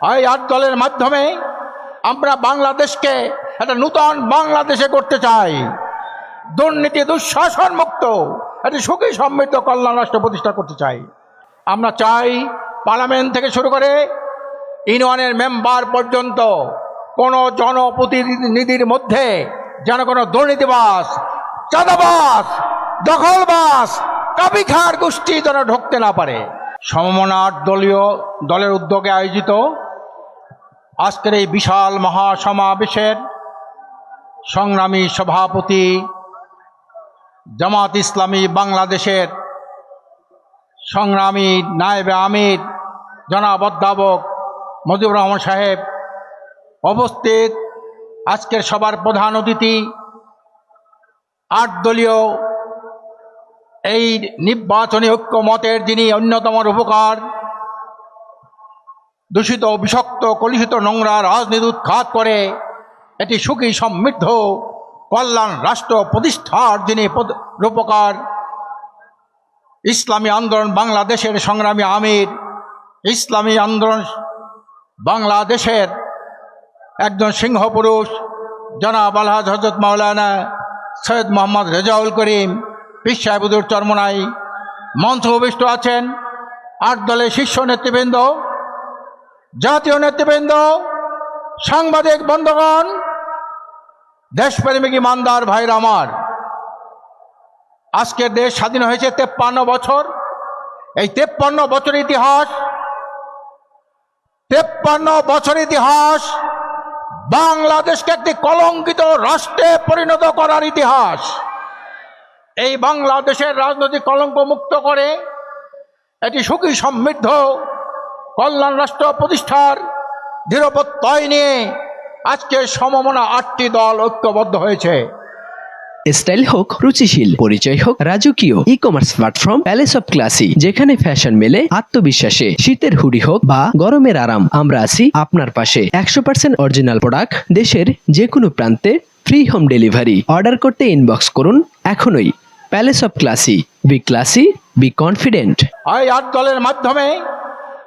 এই আট দলের মাধ্যমে আমরা বাংলাদেশকে একটা নূতন বাংলাদেশে করতে চাই। দুর্নীতি, দুঃশাসন মুক্ত, একটি সুখী সমৃদ্ধ কল্যাণ রাষ্ট্র প্রতিষ্ঠা করতে চাই। আমরা চাই পার্লামেন্ট থেকে শুরু করে ইউনিয়নের মেম্বার পর্যন্ত কোনো জনপ্রতিনিধির মধ্যে যেন কোনো দুর্নীতিবাস চাঁদাবাস দখলবাস কাবিখার গোষ্ঠী যেন ঢুকতে না পারে। সমমনাট দলীয় দলের উদ্যোগে আয়োজিত আজকের এই বিশাল মহাসমাবেশের সংগ্রামী সভাপতি জামাত ইসলামী বাংলাদেশের সংগ্রামী নায়েবে আমির জনাব অধ্যাপক মজিবুর রহমান সাহেব অবস্থিত আজকের সবার প্রধান অতিথি আট দলীয় এই নির্বাচনী ঐক্যমতের যিনি অন্যতম উপকার দূষিত, বিষাক্ত, কলুষিত নোংরা রাজনীতি উৎখাত করে। এটি সুখী সমৃদ্ধ, কল্যাণ রাষ্ট্র প্রতিষ্ঠার যিনি রূপকার। ইসলামী আন্দোলন বাংলাদেশের সংগ্রামী আমির। ইসলামী আন্দোলন বাংলাদেশের একজন সিংহ পুরুষ জনাব আলহাজ হজরত মাওলানা সৈয়দ মোহাম্মদ রেজাউল করিম, পীর সাহেবুদুর চরমনাই। মঞ্চ উপবিষ্ট আছেন আট দলের শীর্ষ নেতৃবৃন্দ। জাতীয় নেতৃবৃন্দ, সাংবাদিক বন্ধগণ, দেশপ্রেমিক ইমানদার ভাইরা আমার, আজকের দেশ স্বাধীন হয়েছে তেপ্পান্ন বছর। এই তেপ্পান্ন বছর ইতিহাস, তেপ্পান্ন বছর ইতিহাস বাংলাদেশকে একটি কলঙ্কিত রাষ্ট্রে পরিণত করার ইতিহাস। এই বাংলাদেশের রাজনৈতিক কলঙ্ক মুক্ত করে, এটি সুখী সমৃদ্ধ কল্যাণ রাষ্ট্র প্রতিষ্ঠার দৃঢ়প্রত্যয় নিয়ে আজকে সমমনা আটটি দল ঐক্যবদ্ধ হয়েছে। স্টাইল হোক রুচিশীল পরিচয় হোক রাজকীয় e commerce platform palace of classy যেখানে ফ্যাশন মেলে আত্মবিশ্বাসে শীতের হুডি হোক বা গরমের আরাম আমরা আছি আপনার পাশে। একশো পার্সেন্ট অরিজিনাল প্রোডাক্ট দেশের যে কোনো প্রান্তে ফ্রি হোম ডেলিভারি অর্ডার করতে ইনবক্স করুন এখনই। Palace of classy be classy be confident আট দলের মাধ্যমে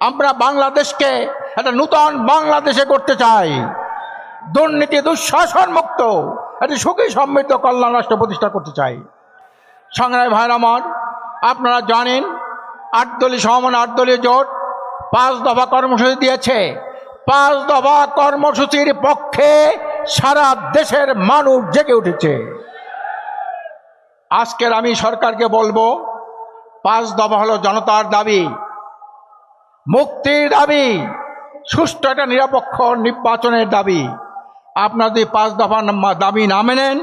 আমরা বাংলাদেশকে একটা নূতন বাংলাদেশে করতে চাই। দুর্নীতি, দুঃশাসন মুক্ত, একটি সুখী সমৃদ্ধ কল্যাণ রাষ্ট্র প্রতিষ্ঠা করতে চাই। সংগ্রামী ভাইর আমার, আপনারা জানেন, আট দলীয় সমান আট দলীয় জোট পাঁচ দফা কর্মসূচি দিয়েছে। পাঁচ দফা কর্মসূচির পক্ষে সারা দেশের মানুষ জেগে উঠেছে। আজকের আমি সরকারকে বলব, পাঁচ দফা হলো জনতার দাবি। মুক্তির দাবি, সুষ্ঠু একটা নিরপেক্ষ নির্বাচনের দাবি। আপনারা যদি পাঁচ দফা দাবি না মেনেন,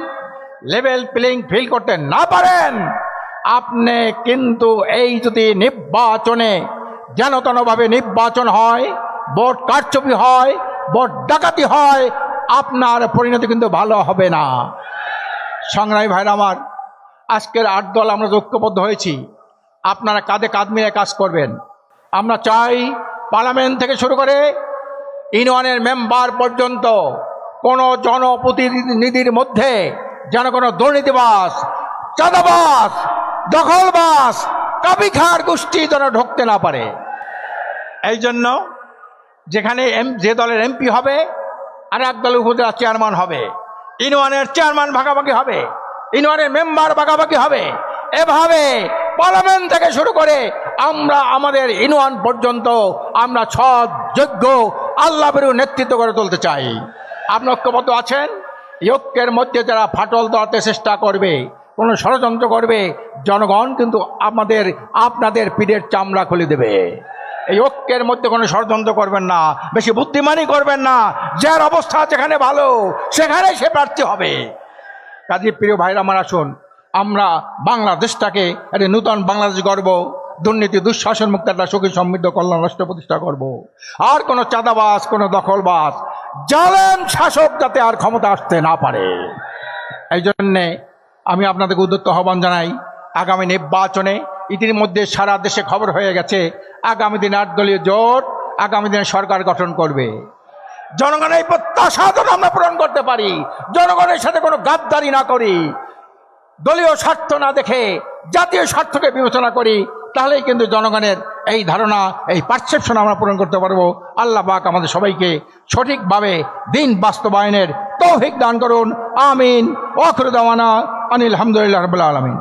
লেভেল প্লেইং ফিল করতে না পারেন, আপনি কিন্তু এই যদি নির্বাচনে যেন তেনভাবে নির্বাচন হয়, ভোট কারচুপি হয়, ভোট ডাকাতি হয়, আপনার পরিণতি কিন্তু ভালো হবে না। সংগ্রামী ভাইরা আমার, আজকের আট দল আমরা ঐক্যবদ্ধ হয়েছি, আপনারা কাঁধে কাঁধ মিলে কাজ করবেন। আমরা চাই পার্লামেন্ট থেকে শুরু করে ইউনিয়নের মেম্বার পর্যন্ত কোনো জনপ্রতিনিধির মধ্যে যেন কোনো দুর্নীতিবাস, চাঁদাবাস, দখলবাস, কাবিখার গোষ্ঠী যেন ঢুকতে না পারে। এই জন্য যেখানে এম, যে দলের এমপি হবে, আর এক দলের উপজেলা চেয়ারম্যান হবে। ইউনিয়নের চেয়ারম্যান ভাগাভাগি হবে, ইউনিয়নের মেম্বার ভাগাভাগি হবে। এভাবে পার্লামেন্ট থেকে শুরু করে আমরা আমাদের ইউনিয়ন পর্যন্ত আমরা সৎ, যোগ্য আল্লাহ বেরু নেতৃত্ব করে তুলতে চাই। আপনি ঐক্যবদ্ধ আছেন? ঐক্যের মধ্যে যারা ফাটল দেওয়াতে চেষ্টা করবে, কোনো ষড়যন্ত্র করবে, জনগণ কিন্তু আমাদের, আপনাদের পিঠের চামড়া খুলে দেবে। এই ঐক্যের মধ্যে কোনো ষড়যন্ত্র করবেন না, বেশি বুদ্ধিমানই করবেন না। যার অবস্থা যেখানে ভালো, সেখানে সে প্রার্থী হবে। কাজী প্রিয় ভাইরা আমার আসুন, আমরা বাংলাদেশটাকে একটি নূতন বাংলাদেশ গর্ব দুর্নীতি, দুঃশাসন মুক্ত একটা সুখী সমৃদ্ধ কল্যাণ রাষ্ট্র প্রতিষ্ঠা করব। আর কোনো চাঁদাবাস কোনো দখলবাস জালেম শাসক যাতে আর ক্ষমতা আসতে না পারে। এই জন্যে আমি আপনাদেরকে উদ্যত্ত আহ্বান জানাই, আগামী নির্বাচনে ইতিমধ্যে সারা দেশে খবর হয়ে গেছে, আগামী দিনে আট দলীয় জোট, আগামী দিনে সরকার গঠন করবে। জনগণের প্রত্যাশা যেন আমরা পূরণ করতে পারি, জনগণের সাথে কোনো গাদ্দারি না করি, দলীয় স্বার্থ না দেখে জাতীয় স্বার্থকে বিবেচনা করি তাহলেই কিন্তু জনগণের এই ধারণা, এই পারসেপশন আমরা পূরণ করতে পারব। আল্লাহ পাক আমাদের সবাইকে সঠিকভাবে দিন বাস্তবায়নের তৌফিক দান করুন। আমিন। ওখরুদাওয়ানা আনিল হামদুলিল্লাহ রবুল্লা আলমিন।